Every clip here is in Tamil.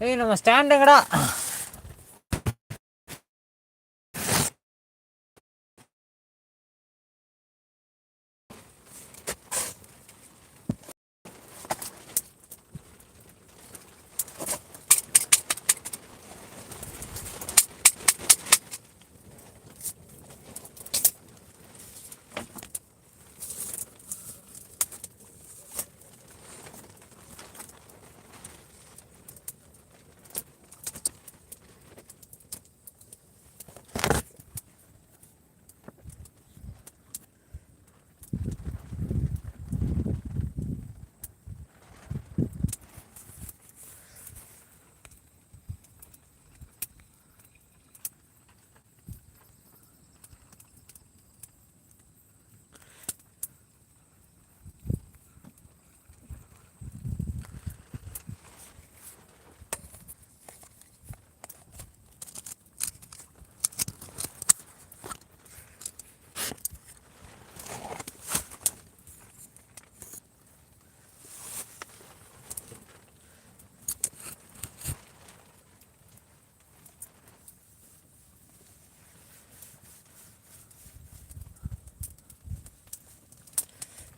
ஏய் நம்ம ஸ்டாண்டுங்கடா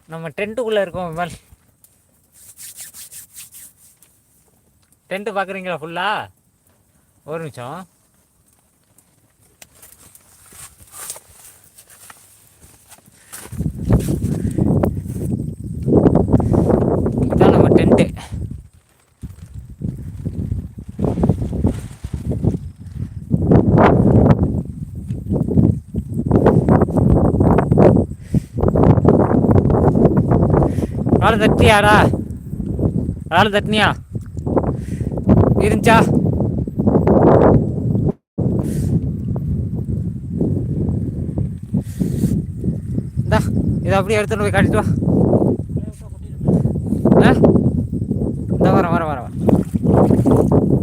நம்ம டென்ட்டுக்குள்ளே இருக்கோம் விமல். டென்ட்டு பார்க்குறீங்களா ஃபுல்லாக ஒரு நிமிஷம் இதான் நம்ம டென்ட்டு ஆள் தட்டியாடா ஆள் தட்டினியா? இருந்துச்சா இந்தா இதை அப்படியே எடுத்துகிட்டு போய் காட்டிட்டு வா ஆ இந்த வரேன் வரேன் வரேன் வரேன்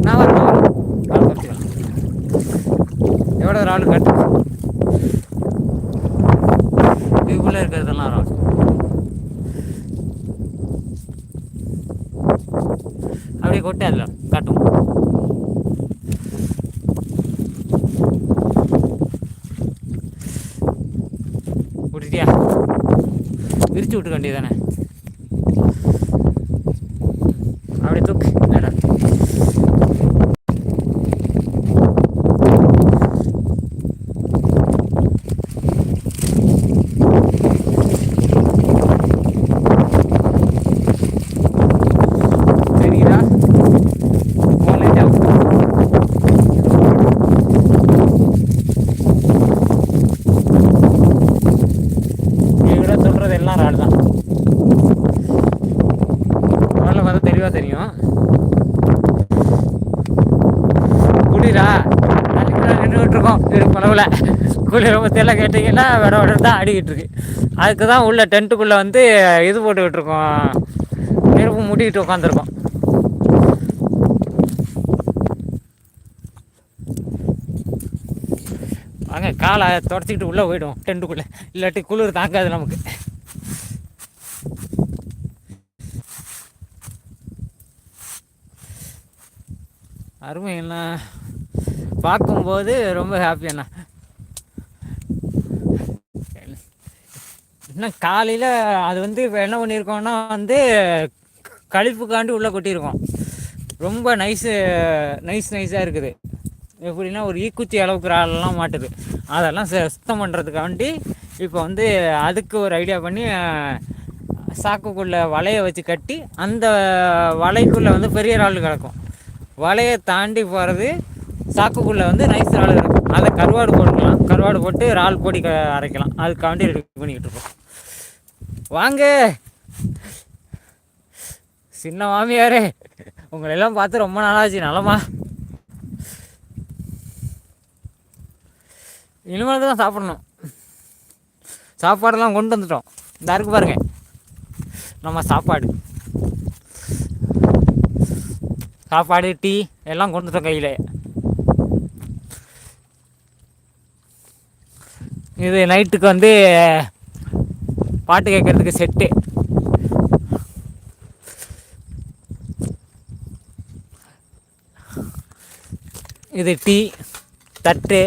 நான் வரேன் நான் வரேன் ஆள் தட்டிக்கலாம் எவ்வளோ ஒரு ஆள் கட்டு இதுக்குள்ளே இருக்கிறதெல்லாம் வரும் அப்படியே கொட்டு அதில் காட்டும் விட்டுட்டியா விரிச்சு விட்டுக்க வேண்டியதானே அப்படியே தூக்கு மேலே சரிங்களா போகலையா இவங்க சொல்கிறது எல்லாம் ராடு தான் முதல்ல பார்த்தா தெளிவாக தெரியும் குடிரா நின்றுக்கிட்டு இருக்கோம் இரு குளிர் ரொம்ப கேட்டிங்கன்னா விட விட தான் ஆடிக்கிட்டு இருக்கு. அதுக்கு தான் உள்ள டென்ட்டுக்குள்ளே வந்து இது போட்டுக்கிட்டு இருக்கோம். நெருப்பு மூட்டிக்கிட்டு உட்காந்துருக்கோம் வாங்க காலை தொடச்சிக்கிட்டு உள்ளே போயிடுவோம். டென்ட்டுக்குள்ளே இல்லாட்டி குளிர் தாங்காது நமக்கு. அருமை என்ன பார்க்கும்போது ரொம்ப ஹாப்பி அண்ணா. இன்னும் காலையில் அது வந்து என்ன பண்ணியிருக்கோம்னா வந்து கழிப்புக்காண்டி உள்ளே கொட்டியிருக்கோம் ரொம்ப நைஸு நைஸ் நைஸாக இருக்குது. எப்படின்னா ஒரு ஈக்குத்தி அளவுக்கு ஆளெல்லாம் மாட்டுது. அதெல்லாம் சுத்தம் பண்ணுறதுக்காண்டி இப்போ வந்து அதுக்கு ஒரு ஐடியா பண்ணி சாக்குக்குள்ளே வலையை வச்சு கட்டி அந்த வலைக்குள்ளே வந்து பெரிய இறால் கிடக்கும். வலையை தாண்டி போகிறது சாக்குக்குள்ளே வந்து நைஸ் இறால் இருக்கும் அதை கருவாடு போட்டுக்கலாம். கருவாடு போட்டு இறால் பொடி அரைக்கலாம். அதுக்காண்டி ரெடி பண்ணிக்கிட்டு இருக்கோம். வாங்க. சின்ன மாமியாரே உங்களை எல்லாம் பார்த்து ரொம்ப நாளாச்சு நலமா? இனிமேல் தான் சாப்பிடணும். சாப்பாடெல்லாம் கொண்டு வந்துட்டோம். இந்த இருக்கு பாருங்க. நம்ம சாப்பாடு. சாப்பாடு டீ எல்லாம் கொண்டு வந்துட்டோம் கையில். இது நைட்டுக்கு வந்து பாட்டு கேட்குறதுக்கு செட்டு. இது டீ தட்டு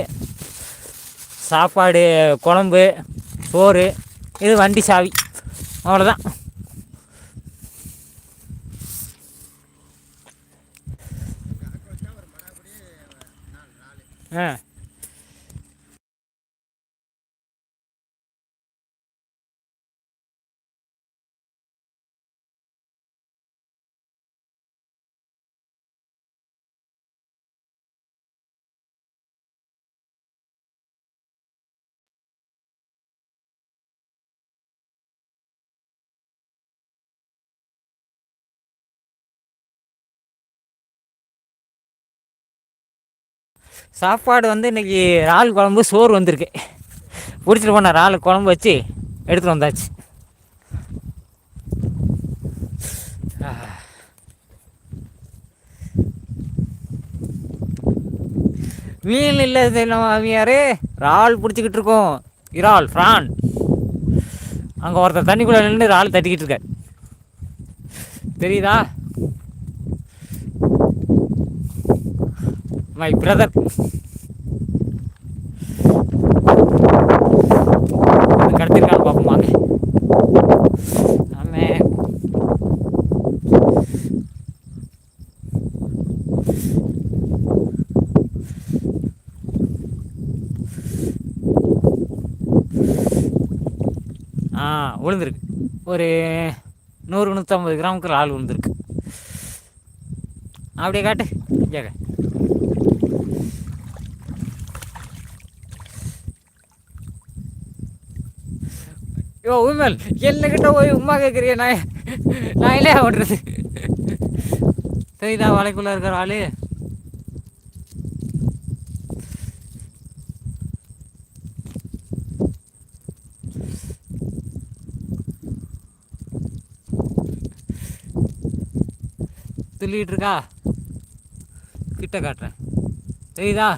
சாப்பாடு குழம்பு சோறு இது வண்டி சாவி. அவ்வளோதான் ஆ. சாப்பாடு வந்து இன்னைக்கு இறால் குழம்பு சோறு வந்திருக்கு. பிடிச்சிட்டு போன இறால் குழம்பு வச்சு எடுத்துகிட்டு வந்தாச்சு. மீன் இல்லை மாமியாரே? இறால் பிடிச்சிக்கிட்டு இருக்கோம். இறால் ஃப்ரான். அங்கே ஒருத்தர் தண்ணிக்குள்ளே நின்று இறால் தட்டிக்கிட்டு இருக்க தெரியுதா? மை பிரதர் கடத்திருக்கான்னு பார்ப்போம் வாங்க. ஆமே ஆ விழுந்திருக்கு ஒரு நூறு நூற்றம்பது கிராமுக்கு ஆள் விழுந்திருக்கு அப்படியே காட்டு. கேட்க யோ உண்மல் என்னகிட்ட போய் உமா கேட்குறிய நான் நான் இல்லையா ஓடுறது. தெரியுதா வலைக்குள்ளே இருக்கிற ஆளு? துள்ளிட்டு இருக்கா? கிட்ட காட்டுறேன். தெரியுதா?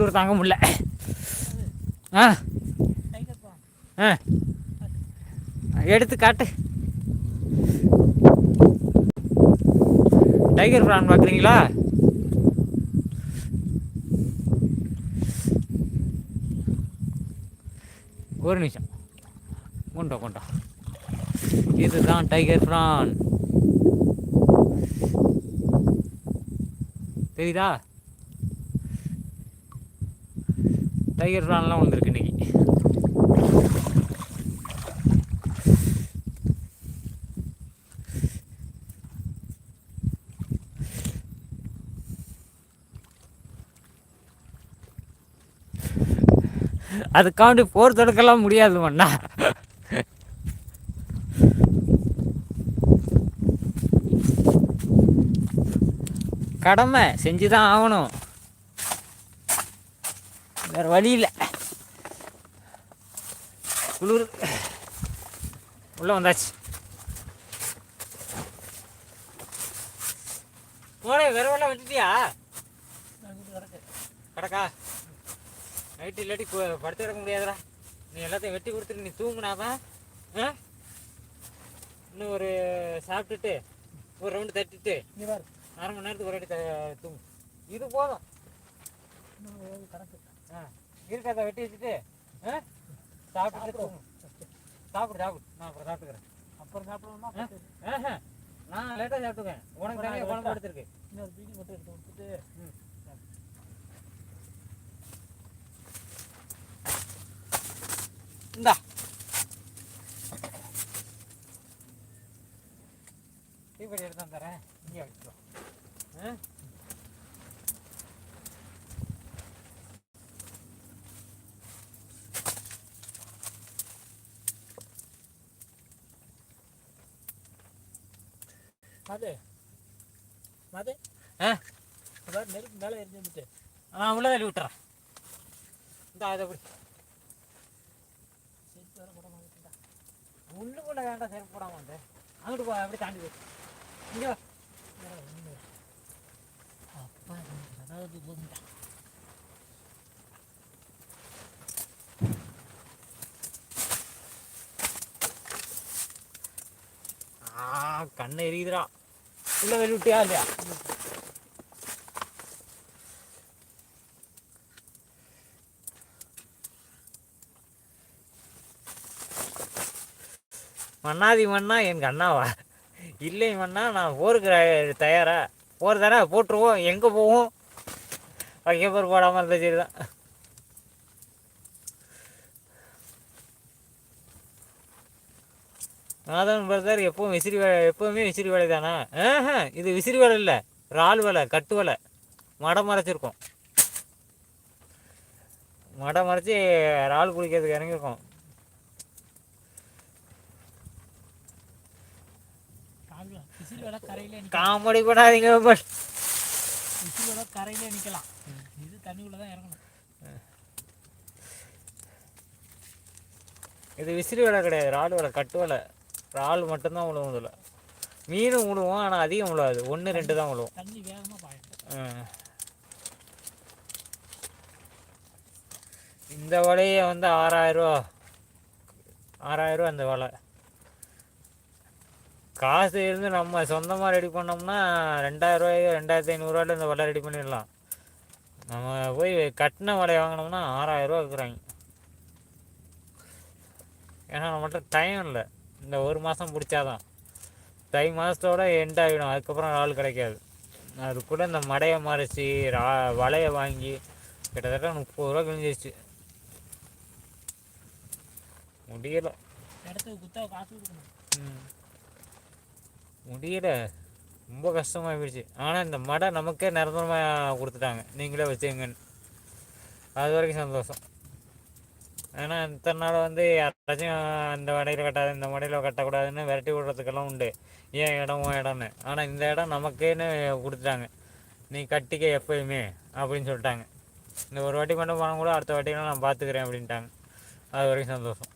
குளிர் தாங்க முடியல. ஆ. ஆ. எடுத்து காட்டு. டைகர் பிரான் பார்க்குறீங்களா? ஒரு நிமிஷம். கொண்டோ கொண்டோ. இதுதான் டைகர் பிரான் தெரியுதா? டைகர் பிரான்லாம் வந்திருக்கு இன்றைக்கி அதுக்காண்டி போர் தொடுக்கலாம் முடியாது மண்ணா கடமை செஞ்சு தான் ஆகணும். வேற வழி இல்லை. குளிர். உள்ள வந்தாச்சு. போனே வெறவெல்லாம் வெட்டிட்டியா கிடக்கா. நைட்டு இல்லாட்டி படுத்து கிடக்க முடியாதுடா. நீ எல்லாத்தையும் வெட்டி கொடுத்துட்டு நீ தூங்குனாதான் ஆ? இன்னும் ஒரு சாப்பிட்டுட்டு ஒரு ரவுண்டு தட்டிட்டு அரை மணி நேரத்துக்கு ஒரு த- தூங்கு. இது போதும். ஆ இருக்காத வெட்டி வச்சுட்டு தூங்கு. சாப்பிடு சாப்பிடு. நான் அப்புறம் சாப்பிட்டுக்கிறேன். அப்புறம் சாப்பிடணுமா? நான் லேட்டாக சாப்பிட்டுக்கேன் உனக்கு தனியாக குழம்பு எடுத்துருக்கு. இன்னொரு பீடி மட்டும் எடுத்து கொடுத்துட்டு இந்தா. தீப்பெட்டி எடுத்து வந்து தரேன் இங்கே வச்சுக்கோ. ஆ? மாதே மாதே ஆ? அதாவது நெருப்பு மேலே எரிஞ்சுட்டு ஆ உள்ள தள்ளி விட்டுறேன். இந்த அதை அப்படி செருப்பு வேறு போட மாட்டேன் உள்ளுக்குள்ள வேண்டாம் செருப்பு போடாம வந்து அங்கிட்டு போ அப்படி தாண்டி போய் இங்கே அப்பா அதாவது எரியுதுடா. உள்ள வெளி விட்டியா இல்லையா மண்ணாதி மண்ணா என் அண்ணாவா இல்லை மண்ணா நான் போருக்கு தயாரா போர் தானே போட்டுருவோம் எங்கே போவோம் வைக்கப்பர் போடாமல் இருந்தா சரிதான் மாதவன் பிரதர் எப்பவும் விசிறி வேலை எப்பவுமே விசிறி வேலை தானா? இது விசிறி வேலை இல்லை. இறால் வேலை கட்டு வேலை. மடை மறைச்சிருக்கோம். மடம் மறைச்சி இறால் குளிக்கிறதுக்கு இறங்கியிருக்கோம். காமெடி பண்ணாதீங்க பட் கரையிலே இது தான் இறங்கணும் இது விசிறி வேலை கிடையாது இறால் வேலை கட்டு வேலை. இறால் மட்டும்தான் விழுவும் இதில் மீனும் விழுவோம் ஆனால் அதிகம் விழுவாது ஒன்று ரெண்டு தான் விழுவும் தண்ணி வேகமாக. இந்த வலையை வந்து ஆறாயிரரூவா ஆறாயிரரூவா அந்த வலை. காசு இருந்து நம்ம சொந்தமாக ரெடி பண்ணோம்னா ரெண்டாயிரரூவாயோ ரெண்டாயிரத்தி ஐநூறுரூவாயில் இந்த வலை ரெடி பண்ணிடலாம். நம்ம போய் கட்டின வலையை வாங்கினோம்னா ஆறாயிரரூவா இருக்கிறாங்க ஏன்னா நம்மகிட்ட டைம் இல்லை. இந்த ஒரு மாதம் பிடிச்சாதான் தை மாதத்தோட எண்ட் ஆகிடும் அதுக்கப்புறம் ஆள் கிடைக்காது. அதுக்குள்ளே இந்த மடையை மறைச்சி ரா வலையை வாங்கி கிட்டத்தட்ட முப்பது ரூபா கிழிஞ்சிருச்சு. முடியல. முடியல. ரொம்ப கஷ்டமாக போயிடுச்சு ஆனால் இந்த மடை நமக்கே நிரந்தரமாக கொடுத்துட்டாங்க. நீங்களே வச்சுங்கன்னு அது வரைக்கும் சந்தோஷம். ஏன்னா இத்தனை நாள் வந்து யாராச்சும் அந்த வடையில் கட்டாது இந்த வடையில் கட்டக்கூடாதுன்னு விரட்டி விடுறதுக்கெல்லாம் உண்டு. ஏன் இடம் உன் இடம்னு. ஆனால் இந்த இடம் நமக்கேன்னு கொடுத்துட்டாங்க. நீ கட்டிக்க எப்பயுமே அப்படின்னு சொல்லிட்டாங்க. இந்த ஒரு வாட்டி மட்டும் பணம் கூட அடுத்த வாட்டிலாம் நான் பார்த்துக்கிறேன் அப்படின்ட்டாங்க. அது வரைக்கும் சந்தோஷம்.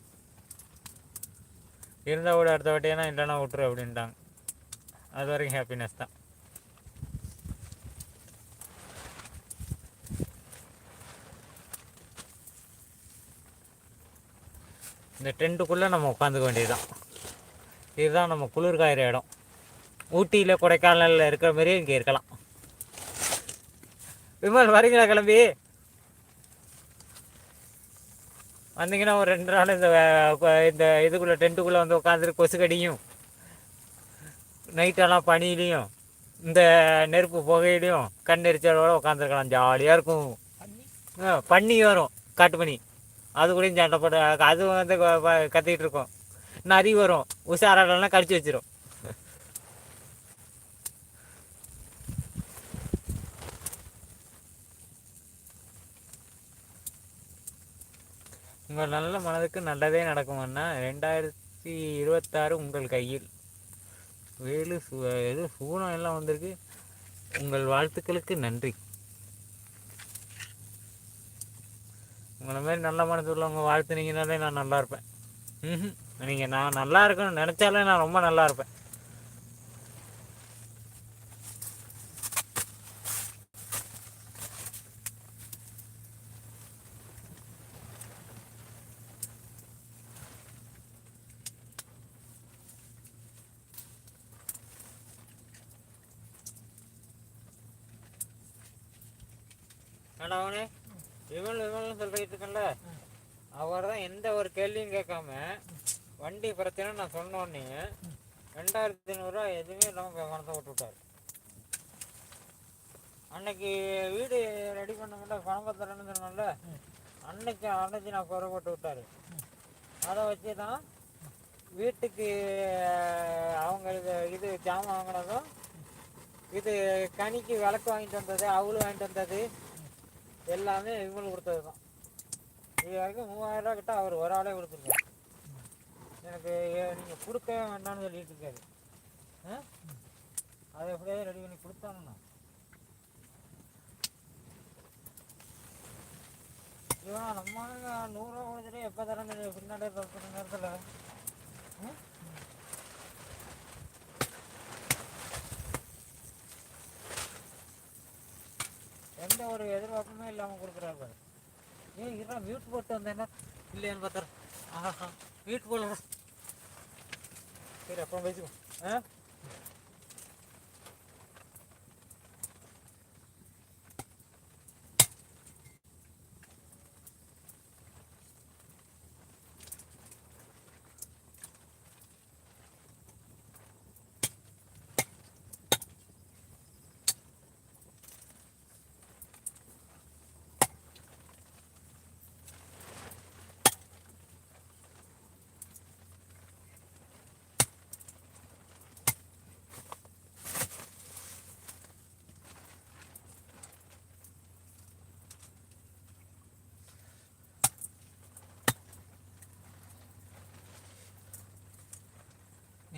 இருந்தால் கூட அடுத்த வாட்டியெல்லாம் இல்லைன்னா விட்டுரு அப்படின்ட்டாங்க. அது வரைக்கும் ஹாப்பினஸ் தான். இந்த டென்ட்டுக்குள்ளே நம்ம உட்காந்துக்க வேண்டியதுதான். இதுதான் நம்ம குளிர் காயிற இடம். ஊட்டியில் கொடைக்கானலில் இருக்கிற மாதிரியே இங்கே இருக்கலாம். விமல் வரீங்களா கிளம்பி? வந்தீங்கன்னா ஒரு ரெண்டு நாள் இந்த இந்த இதுக்குள்ளே டென்ட்டுக்குள்ளே வந்து உட்காந்துட்டு கொசு கடியும் நைட்டெல்லாம் பனியிலையும் இந்த நெருப்பு புகையிலையும் கண் எரிச்சலோட உட்காந்துருக்கலாம். ஜாலியாக இருக்கும். பன்னி? வரும். காட்டு பன்னி அது கூட சண்டை போட்டு அது வந்து கத்திக்கிட்டு கத்திட்டு இருக்கும் நரி வரும். உஷாரெல்லாம் கடிச்சு வச்சிரும். உங்கள் நல்ல மனதுக்கு நல்லதே நடக்கும்னா ரெண்டாயிரத்தி இருபத்தாறு உங்கள் கையில். வேலு சு எது சூனம் எல்லாம் வந்திருக்கு. உங்கள் வாழ்த்துக்களுக்கு நன்றி. உங்களை மாதிரி நல்ல மனசு உள்ளவங்க வாழ்த்துனீங்கனாலே நான் நல்லா இருப்பேன். ம் நீங்கள் நான் நல்லா இருக்கணும்னு நினச்சாலே நான் ரொம்ப நல்லா இருப்பேன் ஆனால் அவனே இவன் இவன் சொல்லிட்டு இருக்கேன்ல அவர் தான் எந்த ஒரு கேள்வியும் கேட்காம வண்டி பிரச்சனை நான் சொன்ன உடனே ரெண்டாயிரத்தி ஐநூறுரூவா எதுவுமே இல்லாமல் பணத்தை விட்டு விட்டார் அன்னைக்கு வீடு ரெடி பண்ண மட்டும் பணம் பத்திரன்னு சொன்னோம்ல அன்னைக்கு அன்னைக்கு நான் குறை போட்டு விட்டாரு. அதை வச்சு தான் வீட்டுக்கு அவங்க இது இது ஜாமான் வாங்கினதும் இது கனிக்கு விளக்கு வாங்கிட்டு வந்தது அவளு வாங்கிட்டு வந்தது எல்லாமே இவங்களுக்கு கொடுத்தது தான் இது வரைக்கும் மூவாயிரம் ரூபா கிட்ட அவர் ஒரு ஆளே கொடுத்துருக்காரு. எனக்கு நீங்கள் கொடுக்க கொடுக்கவே வேண்டாம்னு சொல்லிட்டு இருக்காரு. ஆ? அதை எப்படியே ரெடி பண்ணி கொடுத்தாங்கண்ணா. இவன் நம்ம நூறுரூவா கொடுத்துட்டு எப்போ தரேன் பின்னாடி பார்க்குற நேரத்தில் எந்த ஒரு எதிர்பார்ப்புமே இல்லாமல் கொடுக்குறாரு ஏன் இதான் மியூட் போட்டு வந்தேன்னா இல்லையான்னு பார்த்தா ஆஹா மியூட் போடல சரி அப்புறம் பேசிக்குவோம் ஆ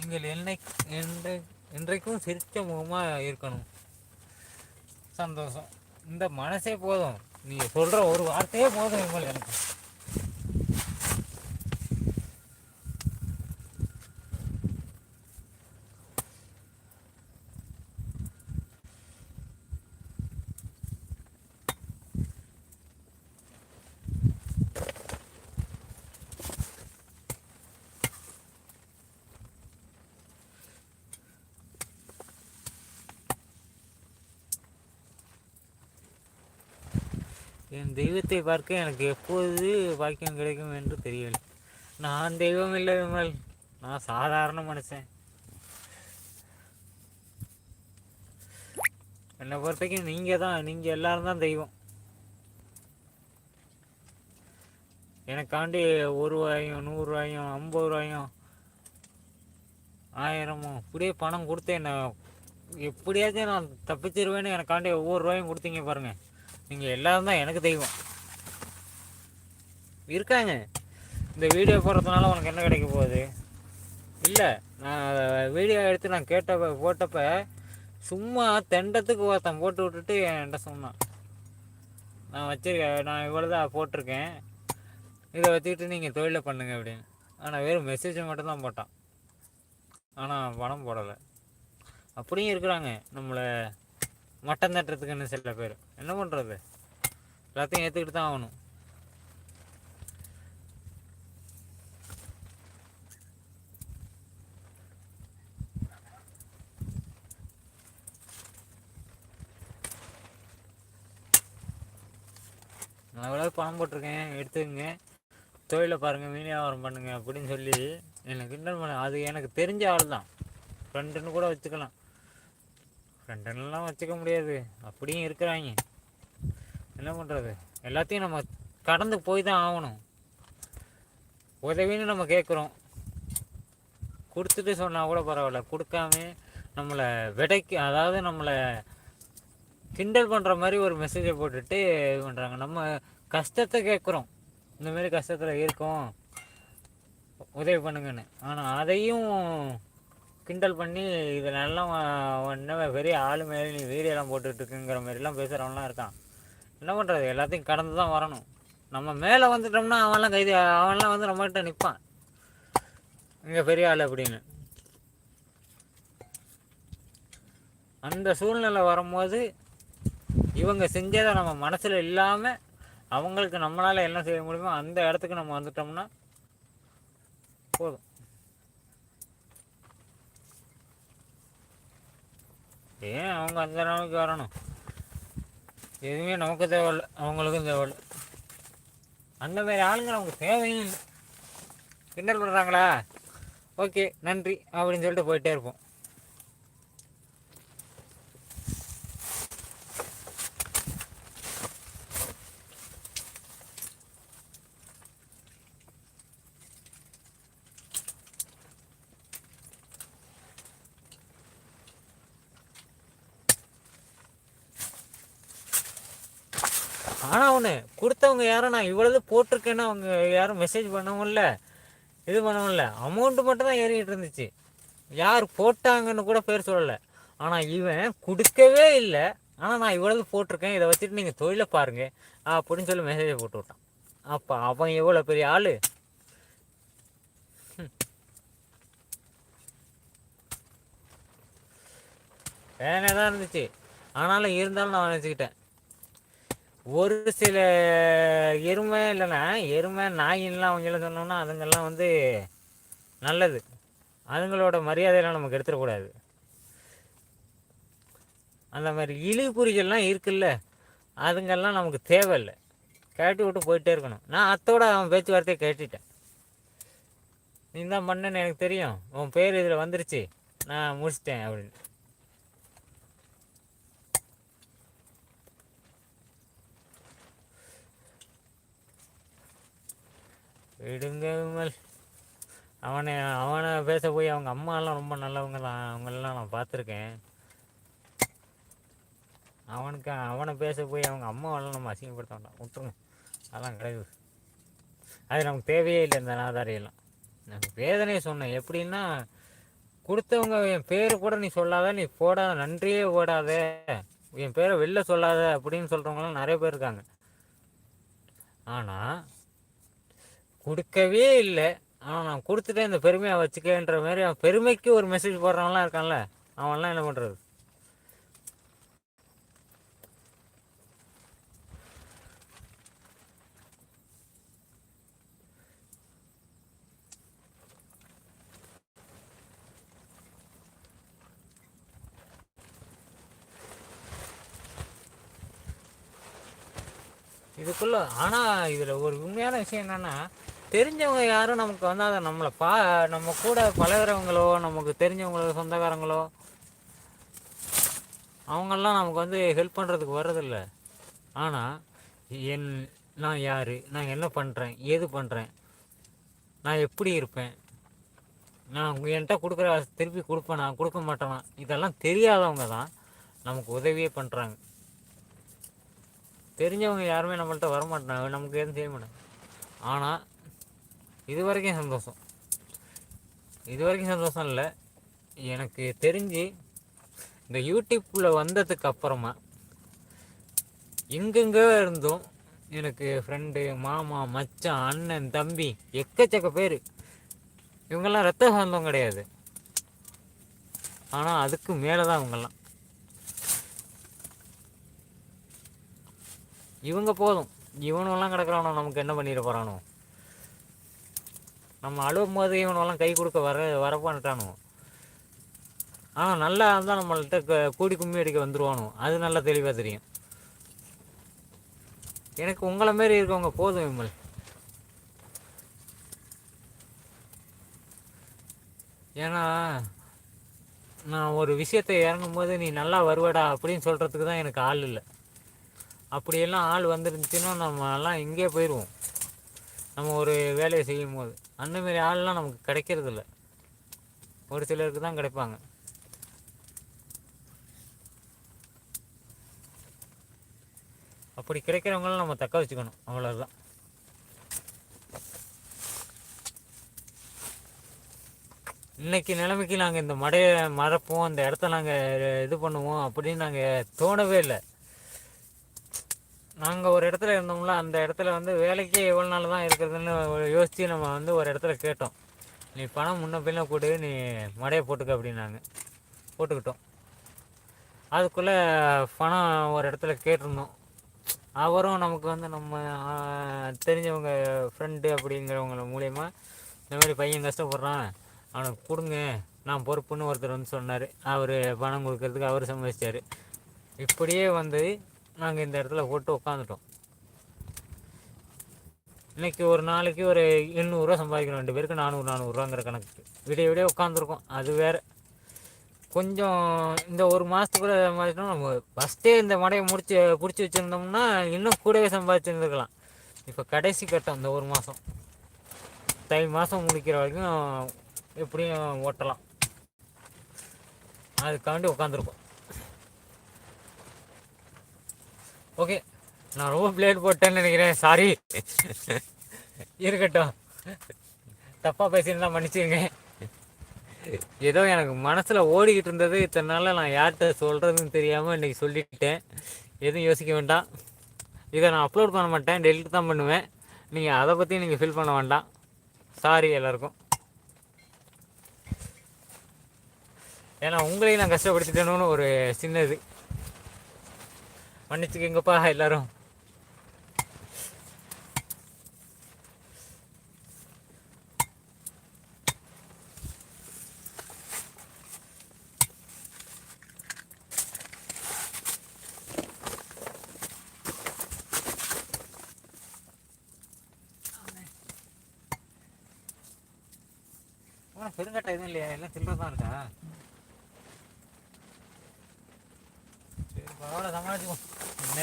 நீங்கள் என்னை என்ற என்றைக்கும் சிரித்த முகமாக இருக்கணும். சந்தோஷம். இந்த மனசே போதும். நீங்கள் சொல்கிற ஒரு வார்த்தையே போதும் விமல் எனக்கு என் தெய்வத்தை பார்க்க எனக்கு எப்போது பாக்கியம் கிடைக்கும் என்று தெரியவில்லை. நான் தெய்வம் இல்லை விமல். நான் சாதாரண மனுஷன். என்னை பொறுத்தவரைக்கும் நீங்கள் தான் நீங்கள் எல்லாரும் தான் தெய்வம். எனக்காண்டி ஒரு ரூபாயும் நூறுரூவாயும் ஐம்பது ரூபாயும் ஆயிரமும் இப்படியே பணம் கொடுத்து என்னை எப்படியாச்சும் நான் தப்பிச்சிருவேன்னு எனக்காண்டி ஒவ்வொரு ரூபாயும் கொடுத்தீங்க பாருங்க. நீங்கள் எல்லாரும் தான் எனக்கு தெய்வம். இருக்காங்க. இந்த வீடியோ போடுறதுனால உனக்கு என்ன கிடைக்க போகுது? இல்லை நான் வீடியோ எடுத்து நான் கேட்டப்ப போட்டப்ப சும்மா தெண்டத்துக்கு ஒருத்தன் போட்டு விட்டுட்டு என்கிட்ட சொன்னான். நான் வச்சிருக்கேன் நான் இவ்வளோ தான் போட்டிருக்கேன். இதை வச்சுக்கிட்டு நீங்கள் தொழிலை பண்ணுங்க அப்படின்னு. ஆனால் வெறும் மெசேஜை மட்டும் தான் போட்டான். ஆனால் பணம் போடலை. அப்படியும் இருக்கிறாங்க. நம்மளை மட்டம் தட்டுறதுக்குன்னு சில பேர். என்ன பண்ணுறது எல்லாத்தையும் ஏற்றுக்கிட்டு தான் ஆகணும். நான் எவ்வளோ பணம் போட்டிருக்கேன். எடுத்துக்கங்க. தொழிலை பாருங்கள் மீன் வியாபாரம் பண்ணுங்க அப்படின்னு சொல்லி எனக்கு கிண்டல் பண்ண அது எனக்கு தெரிஞ்ச ஆள் தான் ஃப்ரெண்டுன்னு கூட வச்சுக்கலாம். ஃப்ரெண்டன்லாம் வச்சுக்க முடியாது. அப்படியும் இருக்கிறாங்க. என்ன பண்ணுறது எல்லாத்தையும் நம்ம கடந்து போய் தான் ஆகணும். உதவின்னு நம்ம கேட்குறோம். கொடுத்துட்டு சொன்னால் கூட பரவாயில்ல. கொடுக்காம நம்மளை விடைக்கு அதாவது நம்மளை கிண்டல் பண்ணுற மாதிரி ஒரு மெசேஜை போட்டுட்டு இது பண்ணுறாங்க நம்ம கஷ்டத்தை கேட்குறோம். இந்தமாரி கஷ்டத்தில் இருக்கோம். உதவி பண்ணுங்கன்னு. ஆனால் அதையும் கிண்டல் பண்ணி இதெல்லாம் என்ன பெரிய ஆள் மேலே நீ வீடியோலாம் போட்டுட்ருக்குங்கிற மாதிரிலாம் பேசுகிறவன்லாம் இருக்கான். என்ன பண்ணுறது எல்லாத்தையும் கடந்து தான் வரணும். நம்ம மேலே வந்துட்டோம்னா அவன்லாம் கைது அவன்லாம் வந்து நம்மகிட்ட நிற்பான் இங்கே பெரிய ஆள் அப்படின்னு. அந்த சூழ்நிலை வரும்போது இவங்க செஞ்சதை நம்ம மனசில் இல்லாமல் அவங்களுக்கு நம்மளால் என்ன செய்ய முடியுமோ அந்த இடத்துக்கு நம்ம வந்துட்டோம்னா போதும். ஏன் அவங்க அந்த நிலைமைக்கு வரணும்? எதுவுமே நமக்கு தேவையில்ல. அவங்களுக்கும் தேவையில்ல. அந்த மாதிரி ஆளுங்க நமக்கு தேவையும் இல்லை கிண்டல் பண்ணுறாங்களா ஓகே நன்றி அப்படின்னு சொல்லிட்டு போயிட்டே இருப்போம் ஆனால் ஒன்று கொடுத்தவங்க யாரும் நான் இவ்வளவு போட்டிருக்கேன்னு அவங்க யாரும் மெசேஜ் பண்ணவும் இல்லை இது பண்ணவும் இல்லை அமௌண்ட்டு மட்டும் தான் ஏறிக்கிட்டு இருந்துச்சு. யார் போட்டாங்கன்னு கூட பேர் சொல்லலை. ஆனால் இவன் கொடுக்கவே இல்லை. ஆனால் நான் இவ்வளவு போட்டிருக்கேன் இதை வச்சுட்டு நீங்கள் தொழிலை பாருங்க அப்படின்னு சொல்லி மெசேஜை போட்டு விட்டான். அப்போ அவன் எவ்வளோ பெரிய ஆள்? வேணே தான் இருந்துச்சு? ஆனாலும் இருந்தாலும் நான் நினச்சிக்கிட்டேன். ஒரு சில எருமை இல்லைன்னா எருமை நாயின்லாம் அவங்கள சொன்னோம்னா அதுங்கெல்லாம் வந்து நல்லது. அதுங்களோட மரியாதையெல்லாம் நமக்கு எடுத்துடக்கூடாது அந்த மாதிரி இழிகுறிகள்லாம் இருக்குல்ல அதுங்கெல்லாம் நமக்கு தேவையில்லை. கேட்டு விட்டு போயிட்டே இருக்கணும். நான் அத்தோட அவன் பேச்சுவார்த்தையை கேட்டுட்டேன். நீ தான் பண்ணேன்னு எனக்கு தெரியும். உன் பேர் இதில் வந்துருச்சு. நான் முடிச்சிட்டேன் அப்படின்னு. விடுங்க விமல் அவனை அவனை பேச போய் அவங்க அம்மாலாம் ரொம்ப நல்லவங்க தான் அவங்களெல்லாம் நான் பார்த்துருக்கேன். அவனுக்கு அவனை பேச போய் அவங்க அம்மாவெல்லாம் நம்ம அசிங்கப்படுத்த வேண்டாம். விட்டுருங்க. அதெல்லாம் கிடையாது. அது நமக்கு தேவையே இல்லை இந்த நாதாரியெல்லாம். நான் வேதனையை சொன்னேன். எப்படின்னா கொடுத்தவங்க என் பேரை கூட நீ சொல்லாத நீ போடாத நன்றியே போடாத என் பேரை வெளில சொல்லாத அப்படின்னு சொல்கிறவங்களாம் நிறைய பேர் இருக்காங்க. ஆனால் கொடுக்கவே இல்லை. ஆனால் நான் கொடுத்துட்டேன் இந்த பெருமையை வச்சுக்கன்ற மாதிரி அவன் பெருமைக்கு ஒரு மெசேஜ் போடுறவன்லாம் இருக்கான்ல அவன்லாம் என்ன பண்ணுறது இதுக்குள்ள ஆனால் இதில் ஒரு உண்மையான விஷயம் என்னன்னா தெரிஞ்சவங்க யாரும் நமக்கு வந்து அதை நம்மளை பா நம்ம கூட பழகுறவங்களோ நமக்கு தெரிஞ்சவங்களோ சொந்தக்காரங்களோ அவங்கெல்லாம் நமக்கு வந்து ஹெல்ப் பண்ணுறதுக்கு வர்றதில்ல. ஆனால் என் நான் யார் நான் என்ன பண்ணுறேன் ஏது பண்ணுறேன் நான் எப்படி இருப்பேன் நான் என்கிட்ட கொடுக்குற திருப்பி கொடுப்பேனா கொடுக்க மாட்டேனா இதெல்லாம் தெரியாதவங்க தான் நமக்கு உதவியே பண்ணுறாங்க தெரிஞ்சவங்க யாருமே நம்மள்ட்ட வரமாட்டாங்க நமக்கு எதுவும் செய்ய மாட்டாங்க. ஆனால் இது வரைக்கும் சந்தோஷம். இது வரைக்கும் சந்தோஷம் இல்லை. எனக்கு தெரிஞ்சு இந்த யூடியூப்பில் வந்ததுக்கு அப்புறமா எங்கெங்கே இருந்தும். எனக்கு ஃப்ரெண்டு மாமா மச்சான் அண்ணன் தம்பி எக்கச்சக்க பேர். இவங்கெல்லாம் ரத்த சொந்தம் கிடையாது. ஆனால் அதுக்கு மேலே தான் இவங்கெல்லாம். இவங்க போதும். இவனெல்லாம் கிடக்குறானோ நமக்கு என்ன பண்ணிட போகிறானோ நம்ம அழுவும் போது இவனெல்லாம் கை கொடுக்க வர வரப்பான்ட்டானோ ஆனால் நல்லா இருந்தால் நம்மள்கிட்ட க- கூடி கும்மி அடிக்க வந்துருவானோ அது நல்லா தெளிவாக தெரியும். எனக்கு உங்களை மாரி இருக்கவங்க போதும் விமல். ஏன்னா நான் ஒரு விஷயத்தை இறங்கும் போது நீ நல்லா வருவடா அப்படின்னு சொல்கிறதுக்கு தான் எனக்கு ஆள் இல்லை. அப்படியெல்லாம் ஆள் வந்துருந்துச்சுன்னா நம்ம எல்லாம் இங்கே போயிடுவோம் நம்ம ஒரு வேலையை செய்யும் போது அந்தமாரி ஆள்லாம் நமக்கு கிடைக்கிறதில்ல. ஒரு சிலருக்கு தான் கிடைப்பாங்க. அப்படி கிடைக்கிறவங்களும் நம்ம தக்க வச்சுக்கணும் அவ்வளோதான் இன்னைக்கு நிலைமைக்கு நாங்கள் இந்த மடையை மறப்போம் இந்த இடத்த நாங்கள் இது பண்ணுவோம் அப்படின்னு நாங்கள் தோணவே இல்லை. நாங்கள் ஒரு இடத்துல இருந்தோம்ல அந்த இடத்துல வந்து வேலைக்கு எவ்வளோ நாள் தான் இருக்கிறதுன்னு யோசித்து நம்ம வந்து ஒரு இடத்துல கேட்டோம். நீ பணம் முன்ன பின்ன கொடு நீ மடையை போட்டுக்க அப்படின்னாங்க. போட்டுக்கிட்டோம். அதுக்குள்ளே பணம் ஒரு இடத்துல கேட்டிருந்தோம். அவரும் நமக்கு வந்து நம்ம தெரிஞ்சவங்க ஃப்ரெண்டு அப்படிங்கிறவங்க மூலயமா இந்த மாதிரி பையன் கஷ்டப்படுறான் அவனுக்கு கொடுங்க நான் பொறுப்புன்னு ஒருத்தர் வந்து சொன்னார். அவர் பணம் கொடுக்கறதுக்கு அவர் சம்மதிச்சார் இப்படியே வந்து நாங்கள் இந்த இடத்துல போட்டு உட்காந்துட்டோம் இன்னைக்கு ஒரு நாளைக்கு ஒரு எண்ணூறுரூவா சம்பாதிக்கிறோம் ரெண்டு பேருக்கு நானூறு நானூறுரூவாங்கிற கணக்கு விடிய விடிய உட்காந்துருக்கோம் அது வேற. கொஞ்சம் இந்த ஒரு மாதத்துக்குள்ள சம்பாதிச்சோம் நம்ம ஃபஸ்ட்டே இந்த மடையை முடிச்சு பிடிச்சி வச்சுருந்தோம்னா இன்னும் கூடவே சம்பாதிச்சிருந்துருக்கலாம். இப்போ கடைசி கட்டம் இந்த ஒரு மாதம் தை மாதம் முடிக்கிற வரைக்கும் எப்படியும் ஓட்டலாம். அதுக்காண்டி உட்காந்துருக்கோம் ஓகே நான் ரொம்ப பிளேட் போட்டேன்னு நினைக்கிறேன். சாரி இருக்கட்டும். தப்பாக பேசியிருந்தா மன்னிச்சுங்க ஏதோ எனக்கு மனசில் ஓடிக்கிட்டு இருந்தது. இத்தனை நாளில் நான் யார்கிட்ட சொல்கிறதுன்னு தெரியாமல் இன்றைக்கி சொல்லிக்கிட்டேன் எதுவும் யோசிக்க வேண்டாம். இதை நான் அப்லோட் பண்ண மாட்டேன். டெலிட் தான் பண்ணுவேன். நீங்கள் அதை பற்றி நீங்கள் ஃபீல் பண்ண வேண்டாம். சாரி எல்லாருக்கும். ஏன்னா உங்களையும் நான் கஷ்டப்படுத்திட்டேன்னு ஒரு சின்ன இது மன்னிச்சுக்கங்கப்பா எல்லாரும். பெருங்கட்டை எதுவும் இல்லையா? எல்லாம் சில்லர் தான் இருக்கா? சரி பரவாயில்ல சமாளிச்சுக்கோ.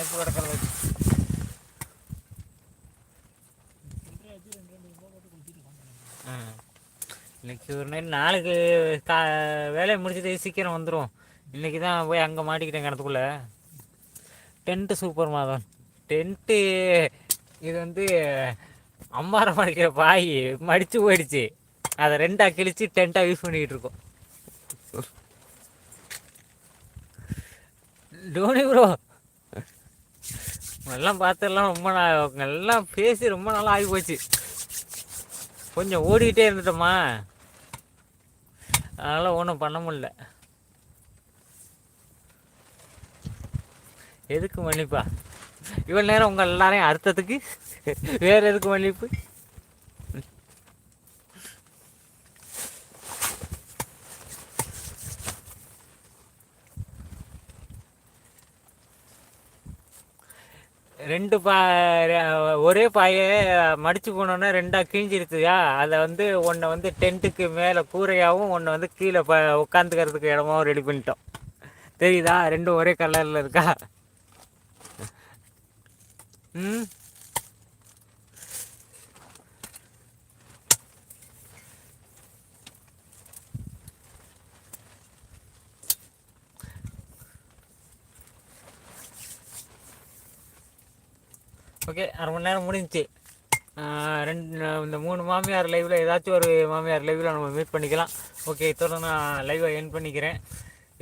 நேற்று கிடக்கிறத வச்சு ஆ. இன்னைக்கு ஒரு நைட் நாளைக்கு கா வேலையை முடிச்சது சீக்கிரம் வந்துடும் இன்னைக்கு தான் போய் அங்கே மாட்டிக்கிட்டேன் கிணத்துக்குள்ளே. டென்ட்டு சூப்பர் மாதம். டென்ட்டு இது வந்து அம்பாரம் அடிக்கிற பாய் மடித்து போயிடுச்சு. அதை ரெண்டாக கிழிச்சு டென்ட்டாக யூஸ் பண்ணிக்கிட்டு இருக்கோம். டோனி ப்ரோ எல்லாம் பார்த்தெல்லாம் ரொம்ப நாள் எல்லாம் பேசி ரொம்ப நாள் ஆகி போச்சு கொஞ்சம் ஓடிக்கிட்டே இருந்துட்டோமா அதனால் ஒன்றும் பண்ண முடியல. எதுக்கு மன்னிப்பா? இவ்வளோ நேரம் உங்கள் எல்லாரையும் அர்த்தத்துக்கு வேறு எதுக்கு மன்னிப்பு? ரெண்டு பா ரெ- ஒரே பாயை மடிச்சு போனோன்னே ரெண்டாக கிழிஞ்சிருச்சுயா அதை வந்து ஒன்றை வந்து டென்ட்டுக்கு மேலே கூரையாகவும் ஒன்றை வந்து கீழே ப உட்காந்துக்கிறதுக்கு இடமாவும் ரெடி பண்ணிட்டோம். தெரியுதா? ரெண்டும் ஒரே கலரில் இருக்கா? ம்? ஓகே அரை மணி நேரம் முடிஞ்சுச்சு. ரெண்டு இந்த மூணு மாமியார் லைவில் ஏதாச்சும் ஒரு மாமியார் லைவில் நம்ம மீட் பண்ணிக்கலாம். ஓகே இதோட நான் லைவை என் பண்ணிக்கிறேன்.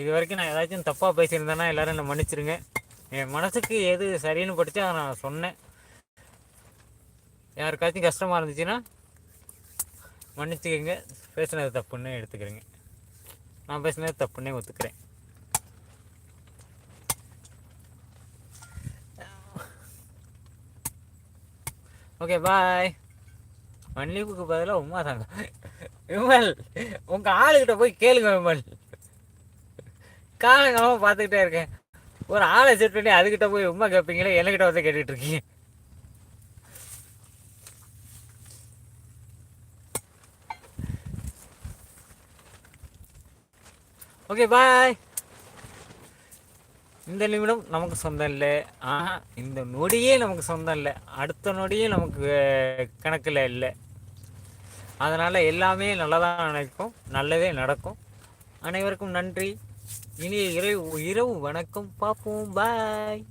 இது வரைக்கும் நான் ஏதாச்சும் தப்பாக பேசியிருந்தேன்னா எல்லோரும் என்னை மன்னிச்சிருங்க. என் மனசுக்கு எது சரின்னு படிச்சா அதை நான் சொன்னேன். யாருக்காச்சும் கஷ்டமாக இருந்துச்சுன்னா மன்னிச்சுக்கோங்க. பேசுனது தப்புன்னு எடுத்துக்கிறேங்க. நான் பேசுனது தப்புன்னே ஒத்துக்கிறேன். ஓகே பாய் மன்னிப்புக்கு பதிலாக உமா தாங்க. விமல் உங்கள் ஆளுகிட்ட போய் கேளுங்க விமல். காலங்காலமாக பார்த்துக்கிட்டே இருக்கேன். ஒரு ஆளை செட் பண்ணி அதுக்கிட்ட போய் உமா கேட்பீங்களே என்கிட்ட வந்து கேட்டுட்டு இருக்கீங்க? ஓகே பாய் இந்த நிமிடம் நமக்கு சொந்தம் இல்லை. ஆஹா இந்த நொடியே நமக்கு சொந்தம் இல்லை. அடுத்த நொடியே நமக்கு கணக்கில் இல்லை. அதனால் எல்லாமே நல்லதாக நினைக்கும் நல்லதே நடக்கும். அனைவருக்கும் நன்றி. இனிய இரவு இரவு வணக்கம். பார்ப்போம். பாய்